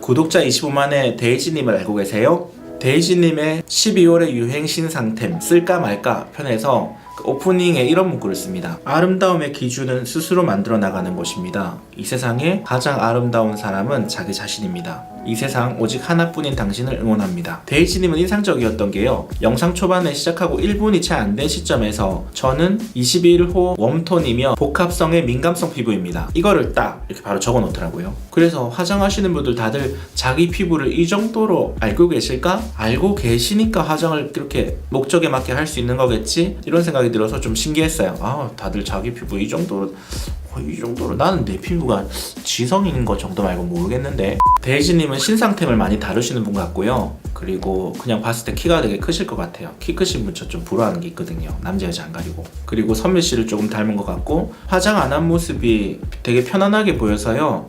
구독자 25만의 데이지님을 알고 계세요? 데이지님의 12월의 유행 신상템 쓸까 말까 편에서 그 오프닝에 이런 문구를 씁니다. 아름다움의 기준은 스스로 만들어 나가는 것입니다. 이 세상에 가장 아름다운 사람은 자기 자신입니다. 이 세상 오직 하나뿐인 당신을 응원합니다. 데이지님은 인상적이었던 게요. 영상 초반에 시작하고 1분이 채 안 된 시점에서 저는 21호 웜톤이며 복합성의 민감성 피부입니다. 이거를 딱 이렇게 바로 적어 놓더라고요. 그래서 화장하시는 분들 다들 자기 피부를 이 정도로 알고 계실까? 알고 계시니까 화장을 이렇게 목적에 맞게 할 수 있는 거겠지? 이런 생각이 들어서 좀 신기했어요. 아, 다들 자기 피부 이 정도로 어, 이 정도로. 나는 내 피부가 지성인 거 정도 말고 모르겠는데. 데이지님은 신상템을 많이 다루시는 분 같고요. 그리고 그냥 봤을 때 키가 되게 크실 것 같아요. 키 크신 분 저 좀 부러워하는 게 있거든요. 남자 여자 안 가리고. 그리고 선미 씨를 조금 닮은 것 같고 화장 안 한 모습이 되게 편안하게 보여서요.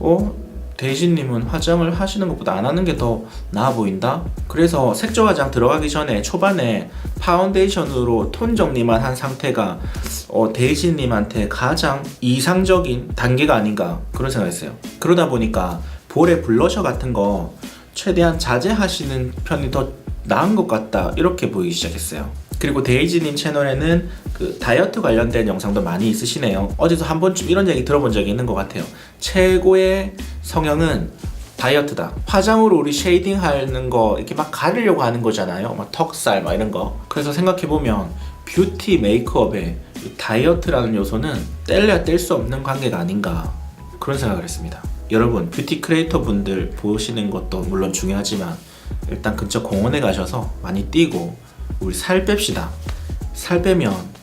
어? 데이지님은 화장을 하시는 것보다 안 하는 게 더 나아 보인다? 그래서 색조 화장 들어가기 전에 초반에 파운데이션으로 톤 정리만 한 상태가 어, 데이지님한테 가장 이상적인 단계가 아닌가 그런 생각했어요. 그러다 보니까 볼에 블러셔 같은 거 최대한 자제하시는 편이 더 나은 것 같다 이렇게 보이기 시작했어요. 그리고 데이지님 채널에는 그 다이어트 관련된 영상도 많이 있으시네요. 어디서 한 번쯤 이런 얘기 들어본 적이 있는 것 같아요. 최고의 성형은 다이어트다. 화장으로 우리 쉐이딩 하는 거 이렇게 막 가리려고 하는 거잖아요. 막 턱살 막 이런 거. 그래서 생각해 보면 뷰티 메이크업에 이 다이어트라는 요소는 뗄래야 뗄 수 없는 관계가 아닌가 그런 생각을 했습니다. 여러분 뷰티 크리에이터 분들 보시는 것도 물론 중요하지만 일단 근처 공원에 가셔서 많이 뛰고 우리 살 뺍시다. 살 빼면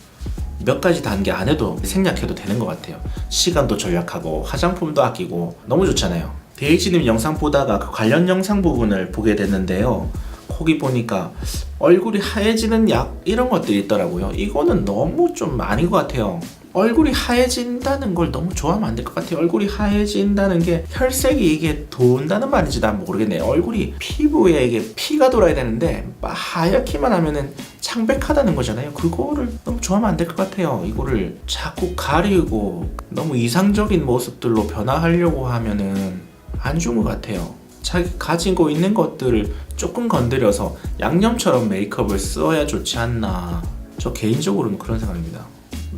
몇 가지 단계 안 해도 생략해도 되는 것 같아요. 시간도 절약하고 화장품도 아끼고 너무 좋잖아요. 데이지님 영상 보다가 그 관련 영상 부분을 보게 됐는데요. 거기 보니까 얼굴이 하얘지는 약 이런 것들이 있더라고요. 이거는 너무 좀 아닌 것 같아요. 얼굴이 하얘진다는 걸 너무 좋아하면 안 될 것 같아요. 얼굴이 하얘진다는 게 혈색이 이게 돈다는 말인지 난 모르겠네요. 얼굴이 피부에 이게 피가 돌아야 되는데 막 하얗기만 하면은 창백하다는 거잖아요. 그거를 너무 좋아하면 안 될 것 같아요. 이거를 자꾸 가리고 너무 이상적인 모습들로 변화하려고 하면은 안 좋은 것 같아요. 자기 가지고 있는 것들을 조금 건드려서 양념처럼 메이크업을 써야 좋지 않나. 저 개인적으로는 그런 생각입니다.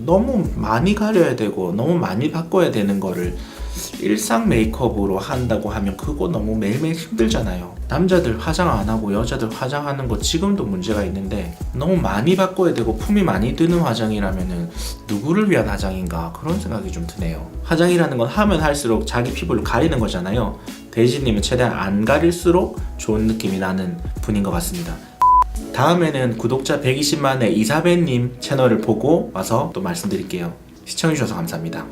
너무 많이 가려야 되고 너무 많이 바꿔야 되는 거를 일상 메이크업으로 한다고 하면 그거 너무 매일매일 힘들잖아요. 남자들 화장 안 하고 여자들 화장하는 거 지금도 문제가 있는데 너무 많이 바꿔야 되고 품이 많이 드는 화장이라면은 누구를 위한 화장인가 그런 생각이 좀 드네요. 화장이라는 건 하면 할수록 자기 피부를 가리는 거잖아요. 데이지님은 최대한 안 가릴수록 좋은 느낌이 나는 분인 것 같습니다. 다음에는 구독자 120만의 이사배님 채널을 보고 와서 또 말씀드릴게요. 시청해주셔서 감사합니다.